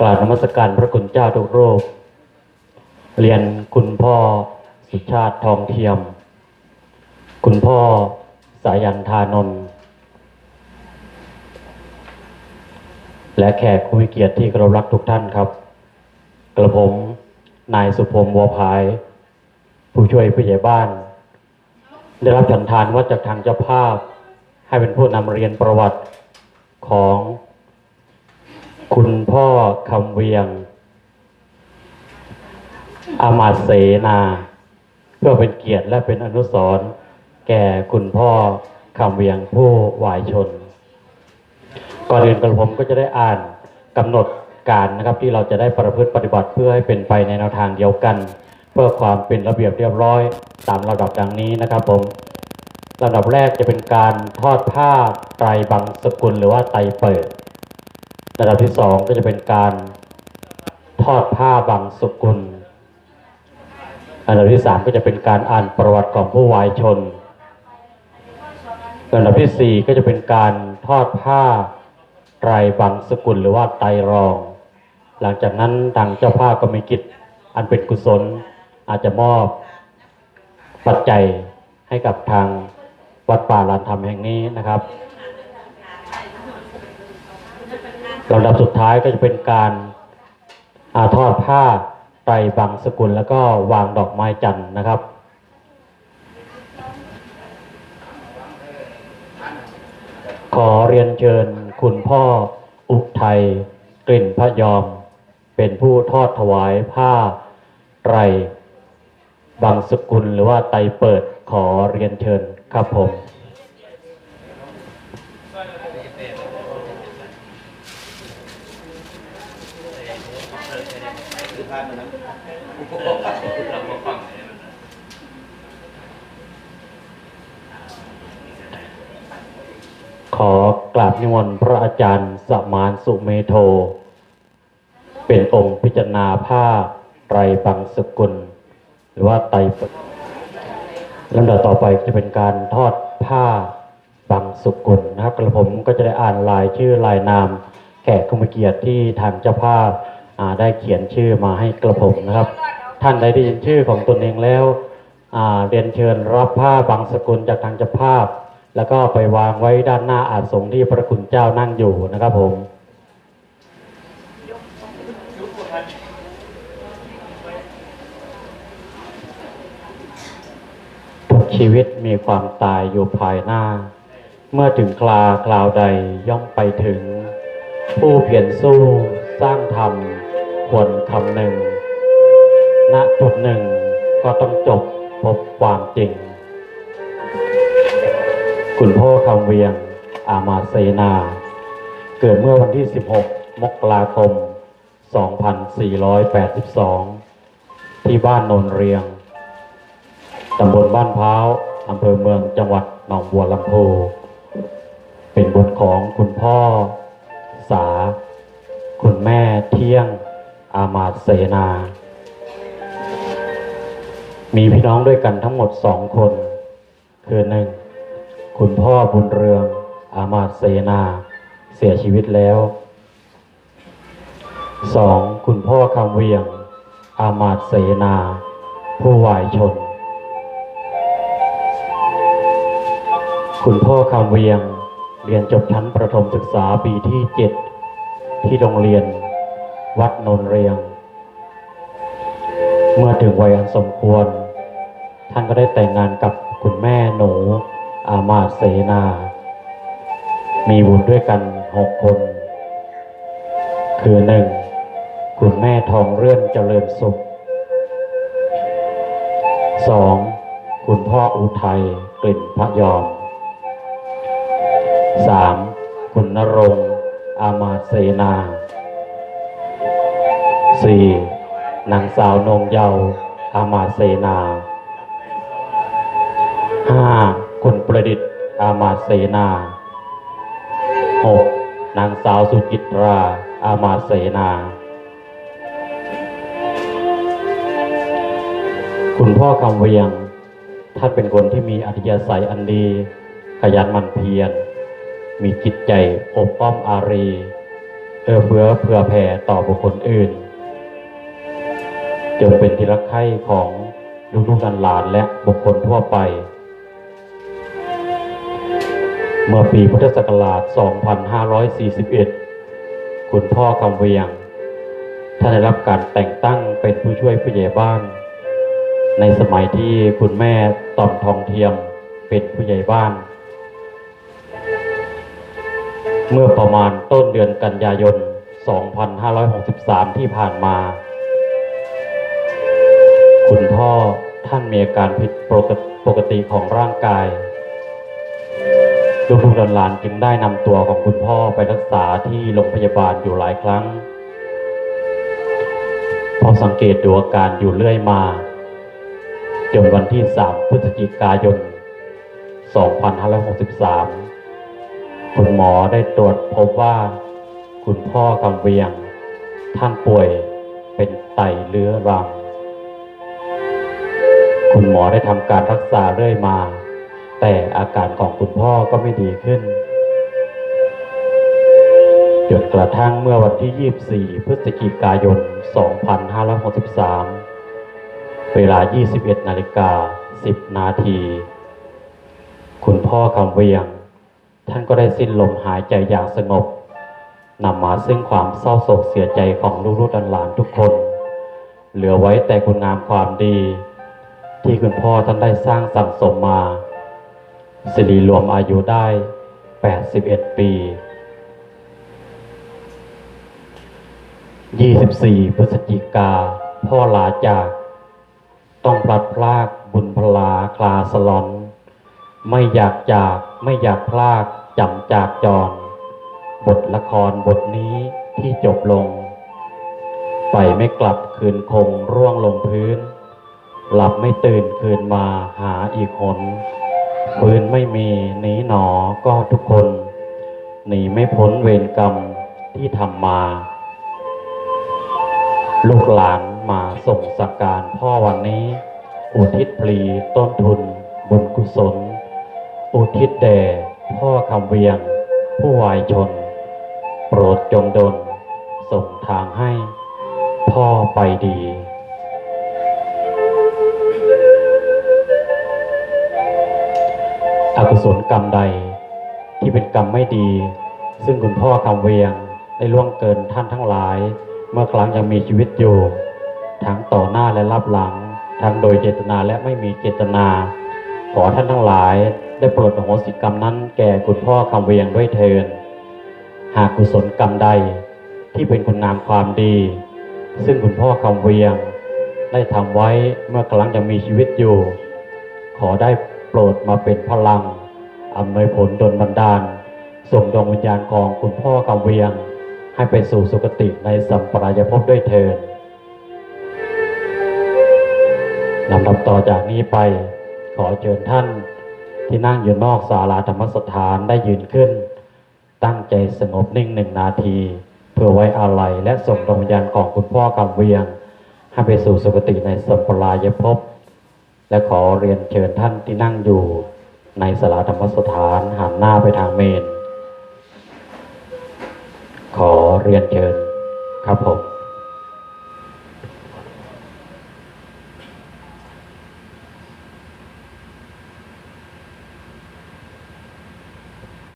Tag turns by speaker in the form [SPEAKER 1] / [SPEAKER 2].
[SPEAKER 1] กราบนมัสการพระคุณเจ้าทุกโรูปเรียนคุณพ่อสุชาติทองเทียม คุณพ่อสายันทานนท์และแขกผู้มีเกียรติที่เคารพรักทุกท่านครับ กระผม นายสุพรมวัวพาย ผู้ช่วยผู้ใหญ่บ้าน ได้รับฉันทานว่าจากทางเจ้าภาพ ให้เป็นผู้นำเรียนประวัติของ คุณพ่อคำเวียง อามาเสนา เพื่อเป็นเกียรติและเป็นอนุสรณ์แก่คุณพ่อคำเวียงผู้วายชน ก่อนอื่นกระผมก็จะได้อ่านกำหนดการนะครับที่เราจะได้ประพฤติปฏิบัติเพื่อให้เป็นไปในแนวทางเดียวกัน เพื่อความเป็นระเบียบเรียบร้อยตามระดับดังนี้นะครับผมลำดับแรกจะเป็นการทอดผ้าไตรบังสกุลหรือว่าไตรเปิด ระดับที่สองก็จะเป็นการทอดผ้าบังสกุลระดับที่สามก็จะเป็นการอ่านประวัติของผู้วายชนระดับที่สี่ก็จะเป็นการทอดผ้าไตรบังสกุลหรือว่าไตรรอง หลังจากนั้นทางเจ้าภาพก็มีกิจอันเป็นกุศลอาจจะมอบปัจจัยให้กับทางวัดป่าลานธรรมแห่งนี้นะครับ ลำดับสุดท้ายก็จะเป็นการอาทอดผ้าไตรบังสกุลแล้วก็วางดอกไม้จันทร์นะครับขอเรียนเชิญคุณพ่ออุทัยกลิ่นพระยอม เป็นผู้ทอดถวายผ้าไตรบังสกุลหรือว่าไตรเปิดขอเรียนเชิญครับผม ขอกราบนิมนต์พระอาจารย์สมานสุเมโท เป็นองค์พิจารณาผ้าไตรบังสกุล หรือว่าไตรลำดับต่อไปจะเป็นการทอดผ้าบังสกุลนะครับกระผมก็จะได้อ่านลายชื่อลายนาม กผู้มีเกียรติที่ทางเจ้าภาพได้เขียนชื่อมาให้กระผมนะครับ ท่านใดได้ยินชื่อของตนเองแล้วเรียนเชิญรับผ้าบังสกุลจากทางเจ้าภาพ แล้วก็ไปวางไว้ด้านหน้าอาสงที่พระคุณเจ้านั่งอยู่นะครับผมชีวิตมีความตายอยู่ภายหน้า เมื่อถึงคลาคราวใดย่อมไปถึง ผู้เพียรสู้สร้างธรรมควรคำหนึ่ง ณจุดหนึ่งก็ต้องจบพบความจริง คุณพ่อคำเวียง อามาเซนา เกิดเมื่อวันที่ 16 มกราคม 2482 ที่บ้านโนนเรียง ตำบลบ้านพร้าวอำเภอเมืองจังหวัดหนองบัวลำพู เป็นบุตรของคุณพ่อ สาคุณแม่เที่ยงอามาตเสนา มีพี่น้องด้วยกันทั้งหมดสองคน คือหนึ่งคุณพ่อบุญเรืองอามาตเสนา เสียชีวิตแล้วสองคุณพ่อคำเวียง อามาตเสนา ผู้วายชน คุณพ่อคำเวียง เรียนจบชั้นประถมศึกษาปีที่เจ็ดที่โรงเรียนวัดนนเรียง เมื่อถึงวัยอันสมควร ท่านก็ได้แต่งงานกับคุณแม่หนูอามาตเสนา มีบุตรด้วยกันหกคน คือหนึ่งคุณแม่ทองเรื่อนเจริญสุขสองคุณพ่ออุทัยกลิ่นพระยอม สามคุณนรงอามาตย์เสนาสี่นางสาวนงเยาอามาตย์เสนาห้าคุณประดิษฐ์อามาตย์เสนาหกนางสาวสุจิตราอามาตย์เสนา คุณพ่อคำเวียงท่านเป็นคนที่มีอัธยาศัยอันดี ขยันหมั่นเพียร มีจิตใจอบอ้อมอารีเอื้อเฟื้อเผื่อแผ่ต่อบุคคลอื่น จนเป็นที่รักใคร่ของลูกๆหลานและบุคคลทั่วไป เมื่อปีพุทธศักราช 2541 คุณพ่อคำเวียงท่านได้รับการแต่งตั้งเป็นผู้ช่วยผู้ใหญ่บ้าน ในสมัยที่คุณแม่ต่อมทองเทียมเป็นผู้ใหญ่บ้าน เมื่อประมาณต้นเดือนกันยายน 2563 ที่ผ่านมา คุณพ่อท่านมีอาการผิดปกติปกติของร่างกาย ลูกๆหลานๆจึงได้นำตัวของคุณพ่อไปรักษาที่โรงพยาบาลอยู่หลายครั้ง พอสังเกตดูอาการอยู่เรื่อยมาจนวันที่ 3 พฤศจิกายน 2563 คุณหมอได้ตรวจพบว่า คุณพ่อกำเวียง ท่านป่วยเป็นไตเรื้อรัง คุณหมอได้ทำการรักษาเรื่อยมา แต่อาการของคุณพ่อก็ไม่ดีขึ้นจนกระทั่งเมื่อวันที่ 24 พฤศจิกายน 2563 เวลา 21 นาฬิกา 10 นาที คุณพ่อคำเวียง ท่านก็ได้สิ้นลมหายใจอย่างสงบนำมาซึ่งความเศร้าโศกเสียใจของลูกๆหลานทุกคน เหลือไว้แต่คุณงามความดี ที่คุณพ่อท่านได้สร้างสั่งสมมา สิริรวมอายุได้ 81 ปี 24 พฤศจิกา พ่อลาจาก ต้องพลัดพรากบุญพลาคลาสลอน ไม่อยากจากไม่อยากพลากจำจากจร บทละครบทนี้ที่จบลง ไปไม่กลับคืนคงร่วงลงพื้น หลับไม่ตื่นคืนมาหาอีกหนฟื้นไม่มีหนีหนอก็ทุกคน หนีไม่พ้นเวรกรรมที่ทำมา ลูกหลานมาส่งสักการพ่อวันนี้ อุทิศพลีต้นทุนบุญกุศล อุทิศแด่พ่อคำเวียง ผู้วายชน โปรดจงดลส่งทางให้พ่อไปดีอกุศลกรรมใดที่เป็นกรรมไม่ดี ซึ่งคุณพ่อคำเวียงได้ล่วงเกินท่านทั้งหลาย เมื่อครั้งยังมีชีวิตอยู่ ทั้งต่อหน้าและรับหลัง ทั้งโดยเจตนาและไม่มีเจตนา ขอท่านทั้งหลาย ได้โปรดอโหสิกรรมนั้นแก่คุณพ่อคำเวียงด้วยเทิน หากกุศลกรรมใดที่เป็นคุณงามความดี ซึ่งคุณพ่อคำเวียง ได้ทำไว้เมื่อครั้งยังมีชีวิตอยู่ ขอได้โปรดมาเป็นพลังอำนวยผลดลบันดาล ส่งดวงวิญญาณของคุณพ่อกำเวียง ให้ไปสู่สุคติในสัมปรายภพด้วยเถิดลำดับต่อจากนี้ไป ขอเชิญท่าน ที่นั่งอยู่นอกศาลาธรรมสถานได้ยืนขึ้น ตั้งใจสงบนิ่งหนึ่งนาที เพื่อไว้อาลัยและส่งดวงวิญญาณของคุณพ่อกำเวียง ให้ไปสู่สุคติในสัมปรายภพและขอเรียนเชิญท่านที่นั่งอยู่ในสาราธรรมสถานหันหน้าไปทางเมน ขอเรียนเชิญครับผม